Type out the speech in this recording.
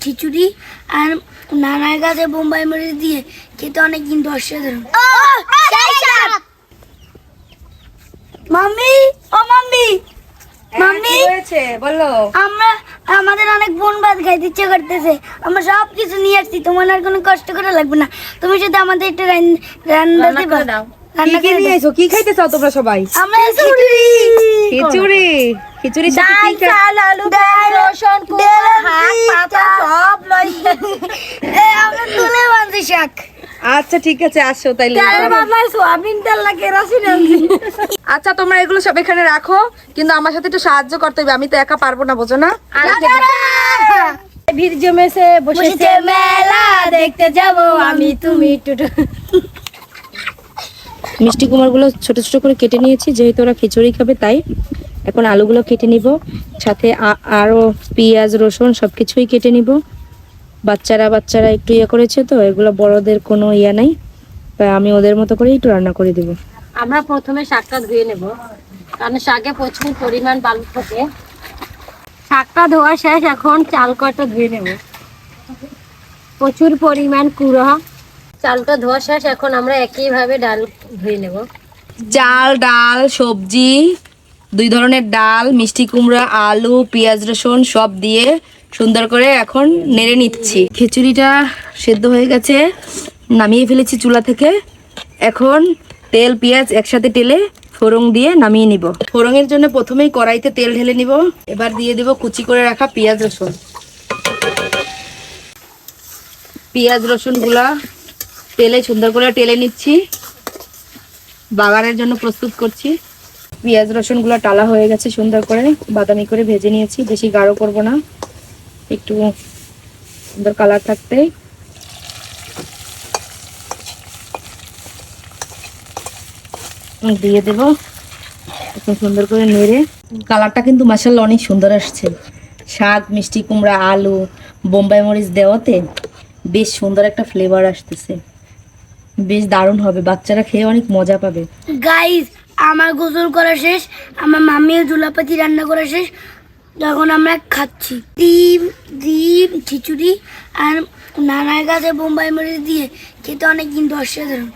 খিচুড়ি আর নানার গাছে বোম্বাই মরিচ দিয়ে খেতে অনেক কিন্তু অসাধারণ। মাম্মি ও মাম্মি। মাম্মি হয়েছে? বলো। আমরা আমাদের অনেক বোন ভাত খাইতে ইচ্ছে করতেছে। আমরা সব কিছু নিয়ে আসছি তোমার আর কোনো কষ্ট করা লাগবে না। তুমি শুধু আমাদের একটু রান- রান্না রান্না দিবা। দাও। কি কি নিয়ে এসো? কি খাইতে চাও তোমরা সবাই? আমরা খিচুড়ি। খিচুড়ি। খিচুড়ির সাথে ডাল কি চাল আলু ডাল রসুন সব লই। এ আমরা তুলে বানছি শাক। আচ্ছা ঠিক আছে আসো তাইলে ডালের বাবা সোয়াবিন তেল লাগে রসুন আচ্ছা তোমরা এগুলো সব এখানে রাখো কিন্তু আমার সাথে একটু সাহায্য করতে হবে আমি তো একা পারব না বোঝো না? ভিড় জমেছে বসেছে মেলা দেখতে যাব আমি তুমি টুটু। মিষ্টি কুমারগুলো ছোট ছোট করে কেটে নিয়েছি যেহেতু ওরা খিচুড়ি খাবে তাই এখন আলুগুলো কেটে নিব সাথে আ- আরও পেঁয়াজ রসুন সব কিছুই কেটে নিব। বাচ্চারা বাচ্চারা একটু ইয়ে করেছে তো এগুলো বড়দের কোনো ইয়া নাই তাই আমি ওদের মতো করে একটু রান্না করে দিব। আমরা প্রথমে শাকটা ধুয়ে নেব কারণ শাকে প্রচুর পরিমাণ বালু থাকে। শাকটা ধোয়া শেষ এখন চাল কটা ধুয়ে নেব। প্রচুর পরিমাণ কুড়া। চালটা ধোয়া শেষ এখন আমরা একইভাবে ডাল ধুয়ে নেব। চাল ডাল সবজি দুই ধরনের ডাল, মিষ্টি কুমড়া, আলু, পেঁয়াজ, রসুন সব দিয়ে সুন্দর করে এখন নেড়ে নিচ্ছি। খিচুড়িটা সেদ্ধ হয়ে গেছে, নামিয়ে ফেলেছি চুলা থেকে। এখন তেল, পেঁয়াজ একসাথে টেলে ফোড়ং দিয়ে নামিয়ে নিব। ফোড়ংয়ের জন্য প্রথমেই কড়াইতে তেল ঢেলে নিব। এবার দিয়ে দিব কুচি করে রাখা পেঁয়াজ, রসুন। পেঁয়াজ, রসুনগুলা তেলে সুন্দর করে টেলে নিচ্ছি। বাগানের জন্য প্রস্তুত করছি। পেঁয়াজ রসুনগুলো টালা হয়ে গেছে, সুন্দর করে বাদামি করে ভেজে নিয়েছি। বেশি গাঢ় করব না, একটু সুন্দর কালার থাকতে। দিয়ে দেব সুন্দর করে নেড়ে। কালারটা কিন্তু মাসাল্লাহ অনেক সুন্দর আসছে। শাক মিষ্টি, কুমড়া, আলু, বোম্বাই মরিচ দেওয়াতে বেশ সুন্দর একটা ফ্লেভার আসতেছে। বেশ দারুণ হবে, বাচ্চারা খেয়ে অনেক মজা পাবে। গাইস আমার গোসল করা শেষ, আমার মামিও জুলাপাতি রান্না করা শেষ যখন আমরা খাচ্ছি। ডিম ডিম, খিচুড়ি আর নানার কাছে বোম্বাই মরিচ দিয়ে খেতে অনেক কিন্তু অসাধারণ।